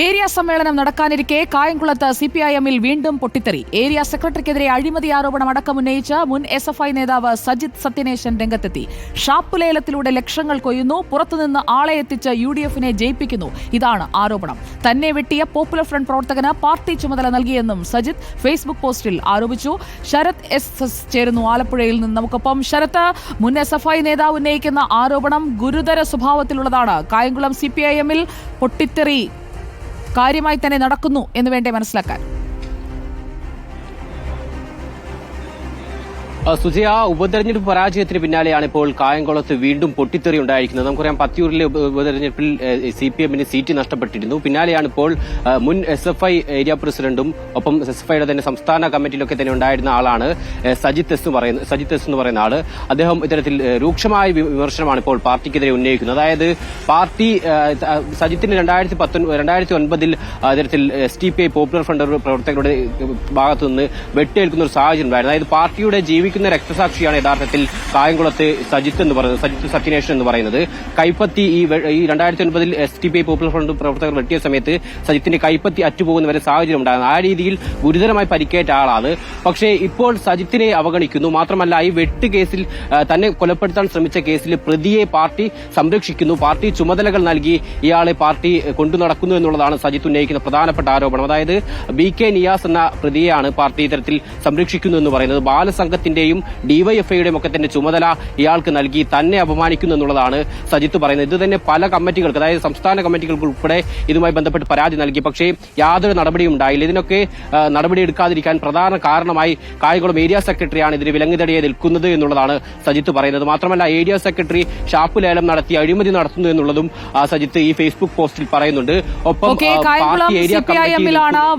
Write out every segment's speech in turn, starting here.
Area സമ്മേളനം നടക്കാനിരിക്കെ കായംകുളത്ത് C P I എമ്മിൽ വീണ്ടും പൊട്ടിത്തെറി. ഏരിയ സെക്രട്ടറിക്കെതിരെ അഴിമതി ആരോപണം അടക്കം ഉന്നയിച്ച് മുൻ എസ് എഫ് ഐ നേതാവ് സജിത് സത്യനേശൻ രംഗത്തെത്തി. ഷാപ്പ് ലേലത്തിലൂടെ ലക്ഷങ്ങൾ കൊയ്യുന്നു പുറത്തുനിന്ന് ആളെ എത്തിച്ച് യു ഡി എഫിനെ ജയിപ്പിക്കുന്നു. ഇതാണ് ആരോപണം. തന്നെ വെട്ടിയ പോപ്പുലർ ഫ്രണ്ട് പ്രവർത്തകന് പാർട്ടി ചുമതല നൽകിയെന്നും സജിത് ഫേസ്ബുക്ക് പോസ്റ്റിൽ ആരോപിച്ചു. ശരത് എസ് എസ് ചേരുന്നു ആലപ്പുഴയിൽ നിന്ന് നമുക്കൊപ്പം. ശരത് മുൻ എസ് എഫ് ഐ നേതാവ് ഉന്നയിക്കുന്ന ആരോപണം ഗുരുതര സ്വഭാവത്തിലുള്ളതാണ്. കായംകുളം സി പി ഐ എമ്മിൽ പൊട്ടിത്തെറി കാര്യമായി തന്നെ നടക്കുന്നു എന്ന് വേണ്ടേ മനസ്സിലാക്കാൻ. സുജയ ഉപതെരഞ്ഞെടുപ്പ് പരാജയത്തിന് പിന്നാലെയാണ് ഇപ്പോൾ കായംകുളത്ത് വീണ്ടും പൊട്ടിത്തെറി ഉണ്ടായിരിക്കുന്നത്. നമുക്കറിയാം പത്തിയൂരിലെ ഉപ- ഉപതെരഞ്ഞെടുപ്പിൽ സി പി എമ്മിന് സീറ്റ് നഷ്ടപ്പെട്ടിരുന്നു. പിന്നാലെയാണ് ഇപ്പോൾ മുൻ എസ് എഫ് ഐ ഏരിയ പ്രസിഡന്റും ഒപ്പം എസ് എഫ് ഐയുടെ തന്നെ സംസ്ഥാന കമ്മിറ്റിയിലൊക്കെ തന്നെ ഉണ്ടായിരുന്ന ആളാണ് സജിത് സജിത്ത് എസ് പറയുന്ന സജിത്ത് എസ് എന്ന് പറയുന്ന ആൾ. അദ്ദേഹം ഇത്തരത്തിൽ രൂക്ഷമായ വിമർശനമാണ് ഇപ്പോൾ പാർട്ടിക്കെതിരെ ഉന്നയിക്കുന്നത്. അതായത് പാർട്ടി സജിത്തിന് രണ്ടായിരത്തി രണ്ടായിരത്തി ഒൻപതിൽ ഇത്തരത്തിൽ S D P I Popular Front പ്രവർത്തകരുടെ ഭാഗത്തുനിന്ന് വെട്ടേൽക്കുന്ന ഒരു സാഹചര്യം ഉണ്ടായിരുന്നു. അതായത് പാർട്ടിയുടെ ജീവിക്കുന്ന രക്തസാക്ഷിയാണ് യഥാർത്ഥത്തിൽ കായംകുളത്ത് സജിത്ത് എന്ന് പറയുന്നത് സജിത്ത് സച്ചിനേഷൻ എന്ന് പറയുന്നത്. കൈപ്പത്തി ഈ രണ്ടായിരത്തി ഒൻപതിൽ S D P I Popular Front പ്രവർത്തകർ വെട്ടിയ സമയത്ത് സജിത്തിന്റെ കൈപ്പത്തി അറ്റുപോകുന്ന വരെ സാഹചര്യം ഉണ്ടായിരുന്നു. ആ രീതിയിൽ ഗുരുതരമായി പരിക്കേറ്റ ആളാണ്. പക്ഷേ ഇപ്പോൾ സജിത്തിനെ അവഗണിക്കുന്നു. മാത്രമല്ല ഈ വെട്ട് കേസിൽ തന്നെ കൊലപ്പെടുത്താൻ ശ്രമിച്ച കേസിൽ പ്രതിയെ പാർട്ടി സംരക്ഷിക്കുന്നു. പാർട്ടി ചുമതലകൾ നൽകി ഇയാളെ പാർട്ടി കൊണ്ടു നടക്കുന്നു എന്നുള്ളതാണ് സജിത്ത് ഉന്നയിക്കുന്ന പ്രധാനപ്പെട്ട ആരോപണം. അതായത് ബി കെ നിയാസ് എന്ന പ്രതിയെയാണ് പാർട്ടി ഇത്തരത്തിൽ സംരക്ഷിക്കുന്നു എന്ന് പറയുന്നത്. ബാലസംഘത്തിന്റെയും ഡിവൈഎഫ്ഐയുടെയും ഒക്കെ തന്നെ ചുമതല ഇയാൾക്ക് നൽകി തന്നെ അപമാനിക്കുന്നു എന്നുള്ളതാണ് സജിത്ത് പറയുന്നത്. ഇത് തന്നെ പല കമ്മിറ്റികൾക്ക് അതായത് സംസ്ഥാന കമ്മിറ്റികൾക്ക് ഉൾപ്പെടെ ഇതുമായി ബന്ധപ്പെട്ട് പരാതി നൽകി. പക്ഷേ യാതൊരു നടപടിയും ഉണ്ടായില്ല. ഇതിനൊക്കെ നടപടി എടുക്കാതിരിക്കാൻ പ്രധാന കാരണമായി കായംകുളം ഏരിയ സെക്രട്ടറിയാണ് ഇതിന് വിലങ്ങുതടിയെ നിൽക്കുന്നത് എന്നുള്ളതാണ് സജിത്ത് പറയുന്നത്. മാത്രമല്ല ഏരിയ സെക്രട്ടറി ഷാപ്പ് ലേലം നടത്തി അഴിമതി നടത്തുന്നു എന്നുള്ളതും സജിത്ത് ഈ ഫേസ്ബുക്ക് പോസ്റ്റിൽ പറയുന്നുണ്ട്. ഒപ്പം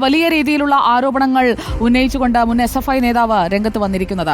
വലിയ രീതിയിലുള്ള ആരോപണങ്ങൾ ഉന്നയിച്ചുകൊണ്ട് മുൻ എസ് എഫ് ഐ നേതാവ് രംഗത്ത് വന്നിരിക്കുന്നത്.